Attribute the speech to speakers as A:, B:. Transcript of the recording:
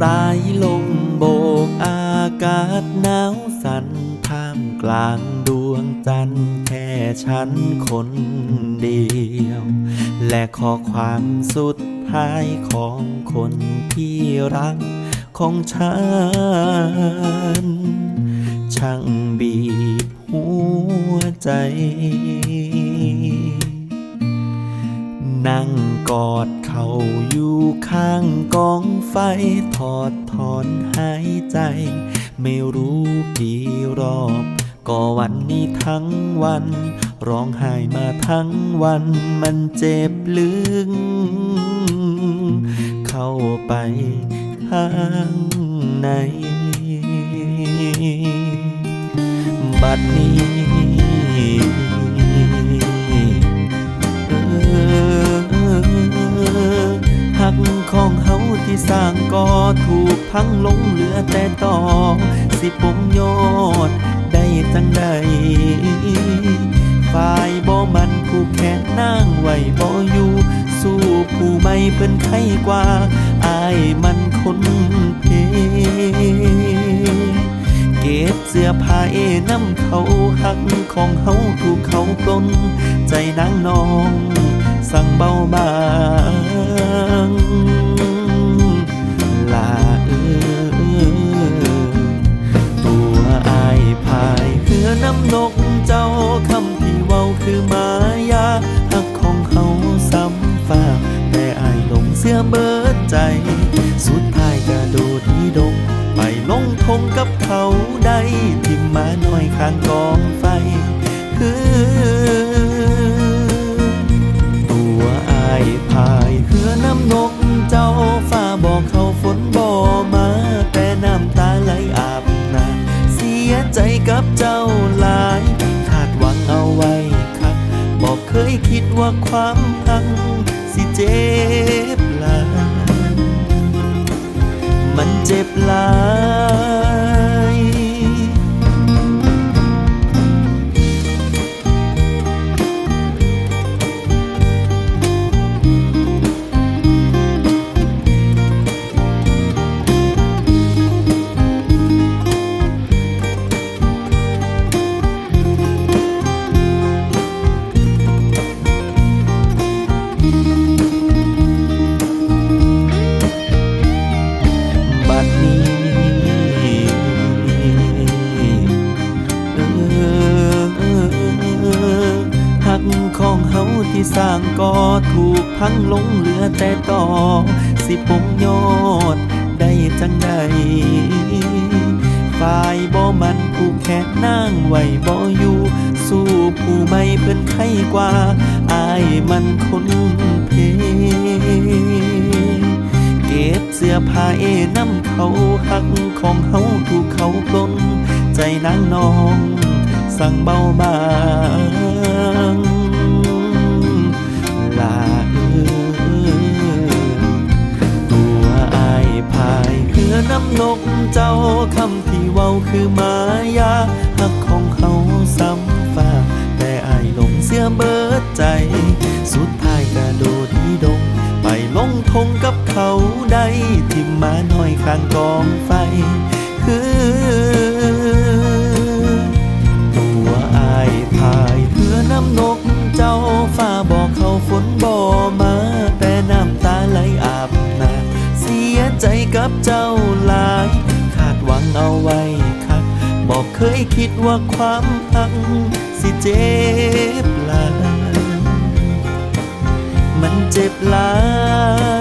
A: สายลมโบกอากาศหนาวสั่นท่ามกลางดวงจันทร์แค่ฉันคนเดียว และขอความสุดท้ายของคนที่รักของฉัน ช่างบีบหัวใจ นั่งกอดเขาอยู่ข้างกองไฟ ถอดถอนหายใจ ไม่รู้กี่รอบ ก็วันนี้ทั้งวัน ร้องไห้มาทั้งวันมันเจ็บลึกเข้าไปข้างในบัดนี้ ก็ถูกพังลงเหลือแต่ตอสิปมยอดได้จังใดฝ่ายบ่มันผู้แค่นั่งไหวบ่อยู่สู้ผู้ไม่เพิ่นไข้กว่า อายมันคนเพเก็บเสื้อผ้าเอน้ำเขาหักของเฮาถูกเขาปล้น ใจนางน้อง สั่งเบาบาง ยใจกับเจ้าหลายคาดหวังเอาไว้ครับบอกเคยคิดว่าความพังสิเจ็บ สร้างก็ถูกพังลงเหลือแต่ต่อ สิปงยอดได้จังใดฝ่ายบ่มันผู้แค่นั่งไหวบ่อยู่ สู้ผู้ไม่เป็นไข้กว่า อายมันคนเพ เก็บเสื้อผ้าเอน้ำเขาหักของเฮาถูกเขาปล้น ใจนางน้อง สั่งเบาบางาคำที่เว้าคือมายาหักของเขาซ้ำฟ้า แต่อายหลงเสียเบิดใจ สุดท้ายกระโดดที่ดง ไปลงทงกับเขาได้ทิมมาหน่อยข้างกองไฟ คือตัวอายพายเพื่อน้ำนกเจ้าฟ้าบอกเขาฝนบ่มาแต่น้ำตาไหลอาบหนาเสียใจกับเจ้าหลาย เอาไว้คักบอกเคยคิดว่าความหักสิเจ็บหลายมันเจ็บหลาย